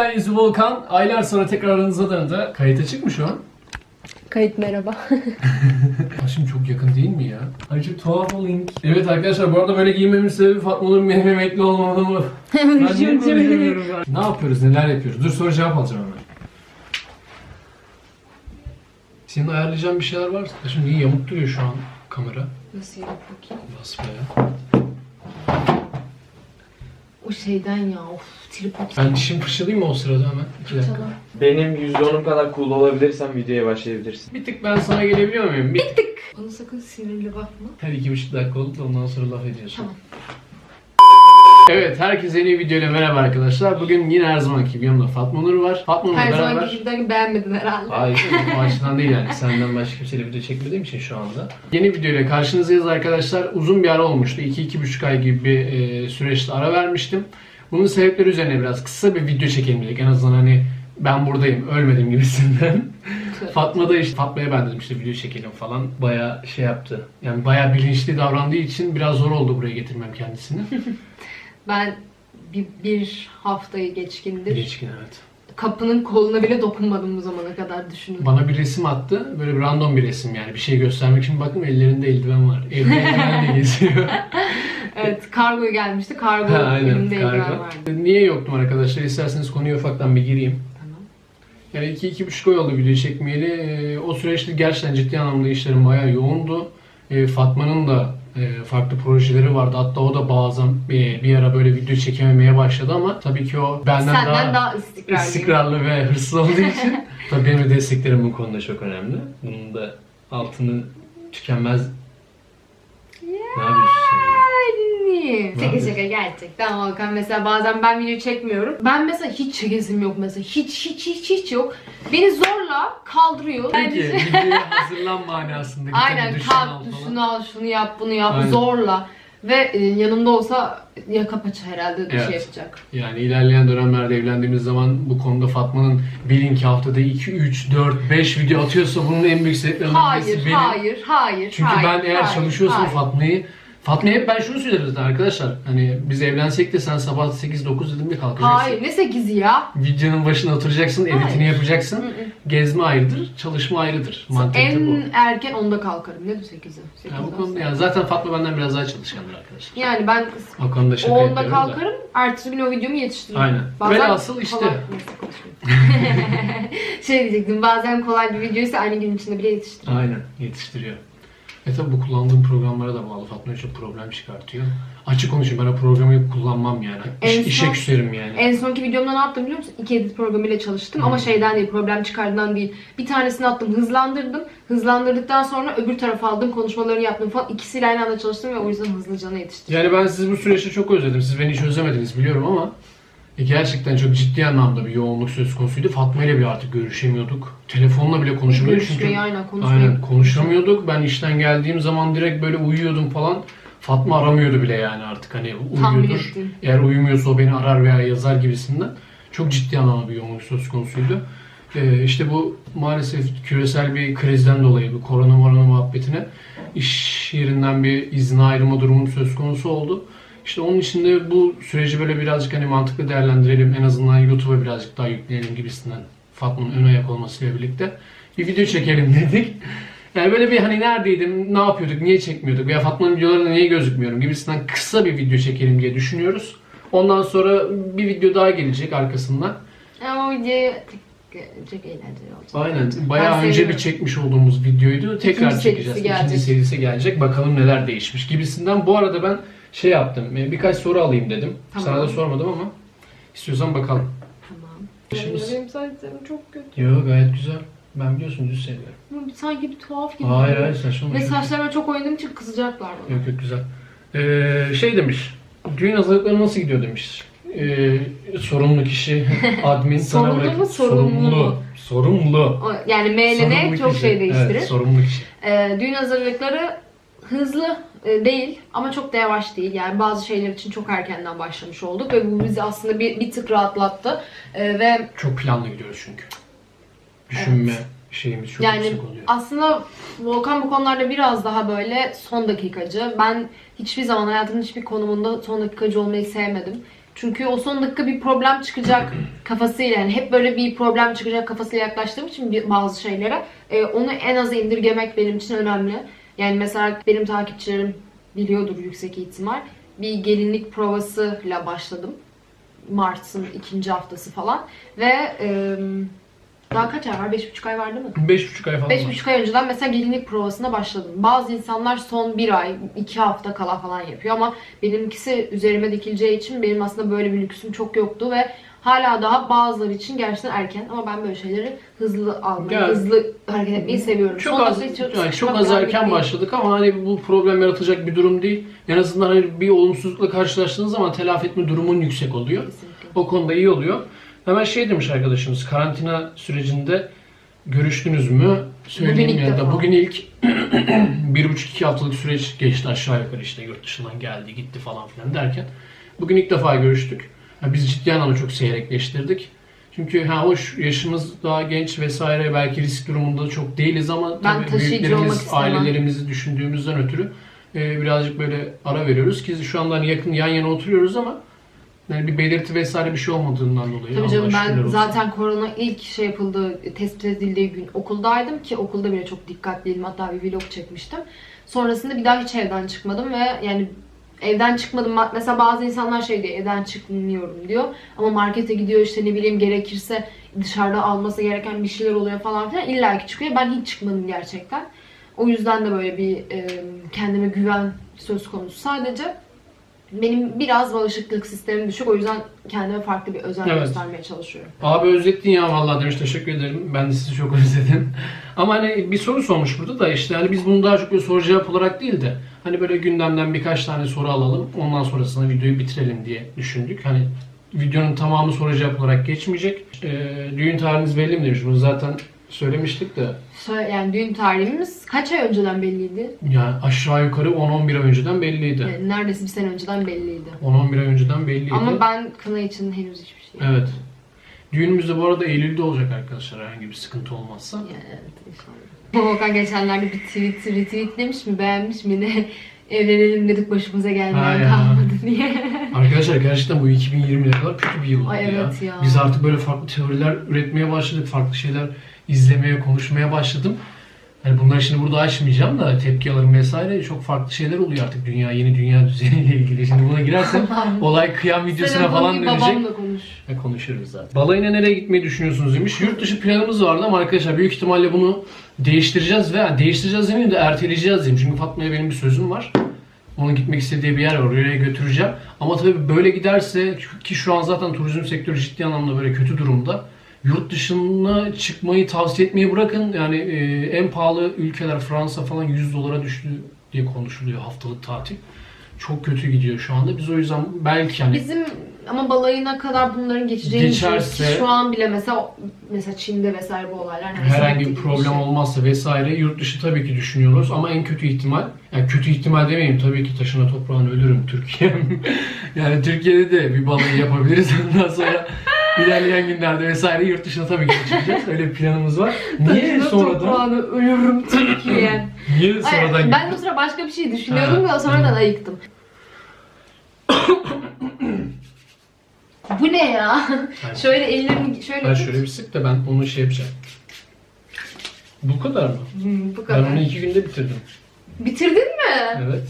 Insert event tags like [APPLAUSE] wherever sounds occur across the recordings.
Ben Yüzü Volkan. Aylar sonra tekrar aranıza döndü. Kayıt açık mı şu an? Kayıt merhaba. [LAUGHS] Başım çok yakın değil mi ya? Çok tuhaf o link. Evet arkadaşlar bu arada böyle giymemin sebebi Fatma Nur'un benim emekli olmamı. [LAUGHS] Ben niye konuşamıyorum ya? Ne yapıyoruz, neler yapıyoruz? Dur soru cevap alacağım hemen. Senin ayarlayacağın bir şeyler var. Şimdi yamuk duruyor şu an kamera. Nasıl yap bakayım? Şeyden ya of tripod. Ben dişimi fırçalayayım mı o sırada hemen? İki dakika. Benim %10'um kadar cool olabilirsen videoya başlayabilirsin. Bir tık ben sana gelebiliyor muyum? Bir Bana sakın sinirli bakma. Her iki buçuk dakika oldu da ondan sonra laf ediyorsun. Tamam. Evet, herkese yeni videoyla merhaba arkadaşlar. Bugün yine her zamanki gibi yanımda Fatma Nur var. Fatma Nur'la Her beraber... zamanki gibiden beğenmedin herhalde. Hayır, [LAUGHS] o açıdan değil yani. Senden başka kimseyle video çekmediğim için şu anda. Yeni videoyla karşınızdayız arkadaşlar. Uzun bir ara olmuştu. 2-2,5 ay gibi bir e, süreçte ara vermiştim. Bunun sebepleri üzerine biraz kısa bir video çekelim dedik. En azından hani ben buradayım, ölmedim gibisinden. Fatma da işte, Fatma'ya ben dedim işte video çekelim falan. Bayağı şey yaptı. Yani bayağı bilinçli davrandığı için biraz zor oldu buraya getirmem kendisini. [LAUGHS] Ben bir, bir haftayı geçkindir. Geçkin evet. Kapının koluna bile dokunmadım bu zamana kadar düşünün. Bana bir resim attı. Böyle bir random bir resim yani. Bir şey göstermek için bakın ellerinde eldiven var. Evde eldivenle geziyor. [LAUGHS] Evet kargo gelmişti. Kargo [LAUGHS] Ha, aynen, elimde eldiven kargo. vardı. Niye yoktum arkadaşlar? İsterseniz konuya ufaktan bir gireyim. Tamam. Yani iki, iki buçuk ay oldu video çekmeyeli. Ee, o süreçte gerçekten ciddi anlamda işlerim bayağı yoğundu. Ee, Fatma'nın da e, farklı projeleri vardı. Hatta o da bazen bir, bir ara böyle video çekememeye başladı ama tabii ki o benden Senden daha, daha, istikrarlıyım. istikrarlı ve hırslı olduğu için [LAUGHS] tabii benim de desteklerim bu konuda çok önemli. Bunun da altını tükenmez ne yapıyorsun sen? ya? Yani. Şaka şaka gerçekten Volkan mesela bazen ben video çekmiyorum. Ben mesela hiç çekesim yok mesela. Hiç hiç hiç hiç yok. Beni zorla kaldırıyor. Peki Yani- videoya hazırlan manasında. bir tane Aynen duşunu al kalk falan. al şunu yap bunu yap Aynen. zorla. Ve e, yanımda olsa yaka paça herhalde bir Evet. şey yapacak. Yani ilerleyen dönemlerde evlendiğimiz zaman bu konuda Fatma'nın bilin ki haftada 2, 3, 4, 5 video atıyorsa bunun en büyük sebeplerinden birisi Hayır, benim. hayır, hayır. Çünkü hayır, ben eğer hayır, çalışıyorsam hayır. Fatma'yı Fatma'ya hep ben şunu söylerim zaten arkadaşlar. Hani biz evlensek de sen sabah 8-9 dediğimde kalkacaksın. Hayır, ne sekizi ya? Videonun başına oturacaksın, editini Hayır. yapacaksın. Hı hı. Gezme ayrıdır, çalışma ayrıdır. Mantıklı bu. En erken onda kalkarım. Ne bu sekizi? Yani bu konuda yani zaten Fatma benden biraz daha çalışkandır arkadaşlar. Yani ben O konuda şaka o onda yapıyorum da. kalkarım, ertesi gün o videomu yetiştiririm. Aynen. Velhasıl işte. kolay- [LAUGHS] [LAUGHS] şey diyecektim, bazen kolay bir videoysa aynı gün içinde bile yetiştiririm. Aynen yetiştiriyor. E tabi bu kullandığım programlara da bağlı. Fatma çok problem çıkartıyor. Açık konuşayım ben o programı kullanmam yani. İş, En işe son- küserim yani. En sonki videomda ne yaptım biliyor musun? İki edit programıyla çalıştım ama Hmm. şeyden değil, problem çıkardığından değil. Bir tanesini attım, hızlandırdım. Hızlandırdıktan sonra öbür tarafa aldım, konuşmalarını yaptım falan. İkisiyle aynı anda çalıştım ve o yüzden hızlıca yetiştirdim. Yani ben sizi bu süreçte çok özledim. Siz beni hiç özlemediniz biliyorum ama gerçekten çok ciddi anlamda bir yoğunluk söz konusuydu. Fatma ile bile artık görüşemiyorduk. Telefonla bile konuşamıyorduk çünkü Görüşmeyi aynen konuşmayı. aynen konuşamıyorduk. Ben işten geldiğim zaman direkt böyle uyuyordum falan. Fatma aramıyordu bile yani artık hani uyuyordur. Eğer uyumuyorsa o beni arar veya yazar gibisinden. Çok ciddi anlamda bir yoğunluk söz konusuydu. Ee, işte bu maalesef küresel bir krizden dolayı bu korona morona muhabbetine iş yerinden bir izne ayrılma durumu söz konusu oldu. İşte onun için de bu süreci böyle birazcık hani mantıklı değerlendirelim. En azından YouTube'a birazcık daha yükleyelim gibisinden Fatma'nın ön ayak olmasıyla birlikte bir video çekelim [LAUGHS] dedik. Yani böyle bir hani neredeydim, ne yapıyorduk, niye çekmiyorduk veya Fatma'nın videolarında niye gözükmüyorum gibisinden kısa bir video çekelim diye düşünüyoruz. Ondan sonra bir video daha gelecek arkasından. Ama o video çok, eğlenceli olacak. Aynen. Bayağı Ben önce seviyorum. bir çekmiş olduğumuz videoydu. Tekrar İkinci çekeceğiz. serisi İkinci serisi gelecek. Bakalım neler değişmiş gibisinden. Bu arada ben şey yaptım. e, Birkaç soru alayım dedim. Tamam. Sana da sormadım ama istiyorsan bakalım. Tamam. Başımız- Benim saçlarım çok kötü. Yok gayet güzel. Ben biliyorsun düz seviyorum. Ama Sanki bir tuhaf gibi. Hayır hayır saçma. Ve saçlarıma çok oynadığım için kızacaklar bana. Yok yok güzel. Ee, şey demiş. Düğün hazırlıkları nasıl gidiyor demiş. Ee, sorumlu kişi, [LAUGHS] admin sana Sorumlu bırak- mu, sorumlu? Sorumlu. O- Yani M ile Sorumlu N çok kişi. şey değiştirir. Evet, sorumlu kişi. Ee, düğün hazırlıkları hızlı e, değil ama çok da yavaş değil. Yani bazı şeyler için çok erkenden başlamış olduk ve bu bizi aslında bir, bir tık rahatlattı. Ee, ve Çok planlı gidiyoruz çünkü. Düşünme şeyimiz çok yani yüksek oluyor. aslında Volkan bu konularda biraz daha böyle son dakikacı. Ben hiçbir zaman hayatımın hiçbir konumunda son dakikacı olmayı sevmedim. Çünkü o son dakika bir problem çıkacak [CLEARS THROAT] kafasıyla yani hep böyle bir problem çıkacak kafasıyla yaklaştığım için bazı şeylere e, onu en aza indirgemek benim için önemli. Yani mesela benim takipçilerim biliyordur yüksek ihtimal. Bir gelinlik provasıyla başladım. Mart'ın ikinci haftası falan. Ve e, daha kaç ay var? Beş buçuk ay var değil mi? 5,5 ay falan Beş var. buçuk ay önceden mesela gelinlik provasına başladım. Bazı insanlar son bir ay, iki hafta kala falan yapıyor ama benimkisi üzerime dikileceği için benim aslında böyle bir lüksüm çok yoktu ve hala daha bazıları için gerçekten erken ama ben böyle şeyleri hızlı almayı, Ya- hızlı hareket etmeyi seviyorum. Çok az, hiç yani çok az erken değil. başladık ama hani bu problem yaratacak bir durum değil. En azından hani bir olumsuzlukla karşılaştığınız zaman telafi etme durumun yüksek oluyor. Kesinlikle. O konuda iyi oluyor. Hemen şey demiş arkadaşımız, karantina sürecinde görüştünüz mü? Söyleyeyim Bugün ilk ya da defa. bugün ilk [CLEARS THROAT] bir buçuk iki haftalık süreç geçti aşağı yukarı işte yurt dışından geldi gitti falan filan derken. Bugün ilk defa görüştük. Biz ciddi anlamda çok seyrekleştirdik. Çünkü ha hoş yaşımız daha genç vesaire belki risk durumunda çok değiliz ama Ben tabii büyüklerimiz, ailelerimizi düşündüğümüzden ötürü e, birazcık böyle ara veriyoruz ki şu anda hani yakın yan yana oturuyoruz ama yani bir belirti vesaire bir şey olmadığından dolayı. Tabii canım ben olsun. zaten korona ilk şey yapıldığı, tespit edildiği gün okuldaydım ki okulda bile çok dikkatliydim. Hatta bir vlog çekmiştim. Sonrasında bir daha hiç evden çıkmadım ve yani evden çıkmadım. Ma- Mesela bazı insanlar şey diyor evden çıkmıyorum diyor. Ama markete gidiyor işte ne bileyim gerekirse dışarıda alması gereken bir şeyler oluyor falan filan. İlla ki çıkıyor. Ben hiç çıkmadım gerçekten. O yüzden de böyle bir e, kendime güven söz konusu. Sadece benim biraz bağışıklık sistemim düşük. O yüzden kendime farklı bir özen Evet. göstermeye çalışıyorum. Abi özlettin ya vallahi demiş teşekkür ederim. Ben de sizi çok [LAUGHS] özledim. Ama hani bir soru sormuş burada da işte hani biz bunu daha çok böyle soru cevap olarak değil de hani böyle gündemden birkaç tane soru alalım. Ondan sonrasında videoyu bitirelim diye düşündük. Hani videonun tamamı soru cevap olarak geçmeyecek. Ee, düğün tarihiniz belli mi demiş. Bunu zaten söylemiştik de. Yani düğün tarihimiz kaç ay önceden belliydi? Yani aşağı yukarı 10-11 ay önceden belliydi. Yani neredeyse bir sene önceden belliydi. 10-11 ay önceden belliydi. Ama ben kına için henüz hiçbir şey Evet. Düğünümüz de bu arada Eylül'de olacak arkadaşlar herhangi bir sıkıntı olmazsa. Yani evet inşallah. Volkan geçenlerde bir tweet retweetlemiş mi beğenmiş mi ne [LAUGHS] evlenelim dedik başımıza Ha gelmeyen ya. kalmadı diye. [LAUGHS] Arkadaşlar gerçekten bu 2020 ne kadar kötü bir yıl oldu Ay evet ya. Biz artık böyle farklı teoriler üretmeye başladık. Farklı şeyler izlemeye, konuşmaya başladım. Hani bunları şimdi burada açmayacağım da tepki alırım vesaire. Çok farklı şeyler oluyor artık dünya, yeni dünya düzeniyle ilgili. Şimdi buna girersem [LAUGHS] olay kıyam videosuna falan dönecek. babamla konuş. E, konuşuruz zaten. Balayına nereye gitmeyi düşünüyorsunuz demiş. Yurt dışı planımız vardı ama arkadaşlar büyük ihtimalle bunu değiştireceğiz ve yani değiştireceğiz demeyeyim de erteleyeceğiz diyeyim. Çünkü Fatma'ya benim bir sözüm var. Onun gitmek istediği bir yer var. Oraya götüreceğim. Ama tabii böyle giderse ki şu an zaten turizm sektörü ciddi anlamda böyle kötü durumda. Yurt dışına çıkmayı tavsiye etmeyi bırakın. Yani e, en pahalı ülkeler Fransa falan 100 dolara düştü diye konuşuluyor haftalık tatil. Çok kötü gidiyor şu anda. Biz o yüzden belki hani Bizim ama balayına kadar bunların geçeceğini düşünüyoruz Geçerse- ki şu an bile mesela mesela Çin'de vesaire bu olaylar neredeyse herhangi bir problem şey. olmazsa vesaire yurt dışı tabii ki düşünüyoruz ama en kötü ihtimal yani kötü ihtimal demeyeyim tabii ki taşına toprağına ölürüm Türkiye'm. [LAUGHS] yani Türkiye'de de bir balayı yapabiliriz [LAUGHS] ondan sonra ilerleyen günlerde vesaire yurt dışına tabii çıkacağız. Öyle bir planımız var. Niye Taşına sonradan? toprağını ölürüm Türkiye. [LAUGHS] Niye Ay, sonradan? ben o sıra başka bir şey düşünüyordum ve sonradan ayıktım. Bu ne ya? Hayır. şöyle ellerimi şöyle Ben şöyle bir sık da ben onu şey yapacağım. Bu kadar mı? Hmm, bu Ben kadar. onu iki günde bitirdim. Bitirdin mi? Evet.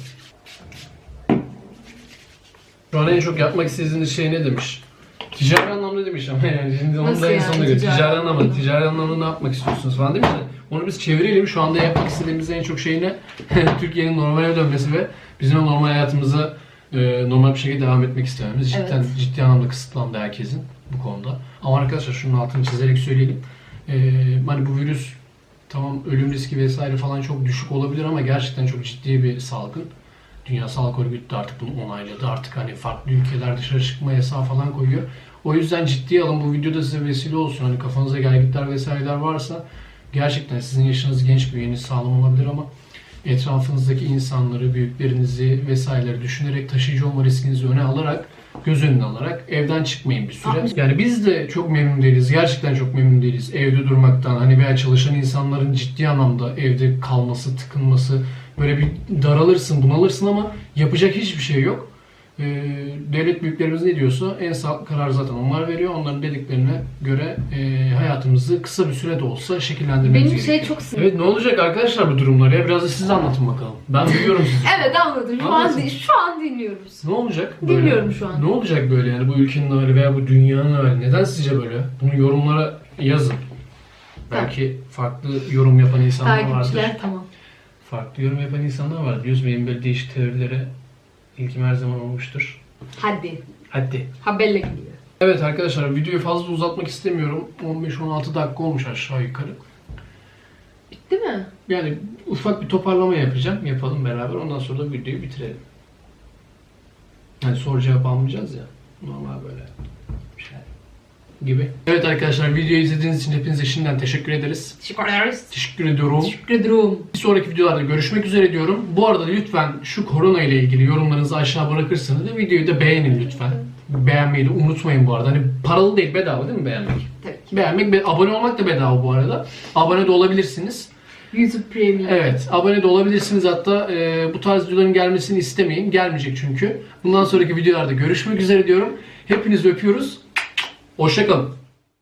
Şu an en çok yapmak istediğiniz şey ne demiş? Ticari anlamda demiş ama yani şimdi onu Nasıl da en yani sonunda göre. ticari Ticari anlamda, anlamda? ticari anlamda ne yapmak istiyorsunuz falan demiş de onu biz çevirelim. Şu anda yapmak istediğimiz en çok şey ne? [LAUGHS] Türkiye'nin normale dönmesi ve bizim o normal hayatımıza e, normal bir şekilde devam etmek istememiz. Cidden Evet. ciddi anlamda kısıtlandı herkesin bu konuda. Ama arkadaşlar şunun altını çizerek söyleyelim. E, hani bu virüs tamam ölüm riski vesaire falan çok düşük olabilir ama gerçekten çok ciddi bir salgın. Dünya Sağlık Örgütü de artık bunu onayladı. Artık hani farklı ülkeler dışarı çıkma yasağı falan koyuyor. O yüzden ciddiye alın. Bu videoda size vesile olsun. Hani kafanıza gelgitler vesaireler varsa gerçekten sizin yaşınız genç büyüğünüz sağlam olabilir ama etrafınızdaki insanları, büyüklerinizi vesaireleri düşünerek taşıyıcı olma riskinizi öne alarak göz önüne alarak evden çıkmayın bir süre. Yani biz de çok memnun değiliz. Gerçekten çok memnun değiliz evde durmaktan. Hani veya çalışan insanların ciddi anlamda evde kalması, tıkınması böyle bir daralırsın, bunalırsın ama yapacak hiçbir şey yok. E, devlet büyüklerimiz ne diyorsa en sağlıklı kararı zaten onlar veriyor. Onların dediklerine göre e, hayatımızı kısa bir sürede olsa şekillendirmemiz Benim şey gerekiyor. çok sinir. Evet ne olacak arkadaşlar bu durumlar ya? Biraz da siz anlatın bakalım. Ben duyuyorum sizi. [LAUGHS] Evet anladım. Şu an, Anlatın. di- şu an dinliyoruz. Ne olacak böyle? Dinliyorum şu an. Ne olacak böyle yani bu ülkenin hali veya bu dünyanın hali? Neden sizce böyle? Bunu yorumlara yazın. Belki farklı yorum yapan insanlar vardır. Takipçiler tamam. Farklı yorum yapan insanlar var. Biliyorsun benim böyle değişik teorilere ilgim her zaman olmuştur. Hadi. Hadi. Haberle gidiyor. Evet arkadaşlar videoyu fazla uzatmak istemiyorum. 15-16 dakika olmuş aşağı yukarı. Bitti mi? Yani ufak bir toparlama yapacağım. Yapalım beraber. Ondan sonra da videoyu bitirelim. Yani soru cevap almayacağız ya. Normal böyle bir şey gibi. Evet arkadaşlar videoyu izlediğiniz için hepinize şimdiden teşekkür ederiz. Teşekkür ederiz. Teşekkür ediyorum. Teşekkür ederim. Bir sonraki videolarda görüşmek üzere diyorum. Bu arada lütfen şu korona ile ilgili yorumlarınızı aşağı bırakırsanız da videoyu da beğenin lütfen. Beğenmeyi de unutmayın bu arada. Hani paralı değil bedava değil mi beğenmek? Tabii ki. Beğenmek, be- abone olmak da bedava bu arada. Abone de olabilirsiniz. YouTube Premium. Evet, abone de olabilirsiniz hatta e, bu tarz videoların gelmesini istemeyin. Gelmeyecek çünkü. Bundan sonraki videolarda görüşmek üzere diyorum. Hepinizi öpüyoruz. Hoşçakalın.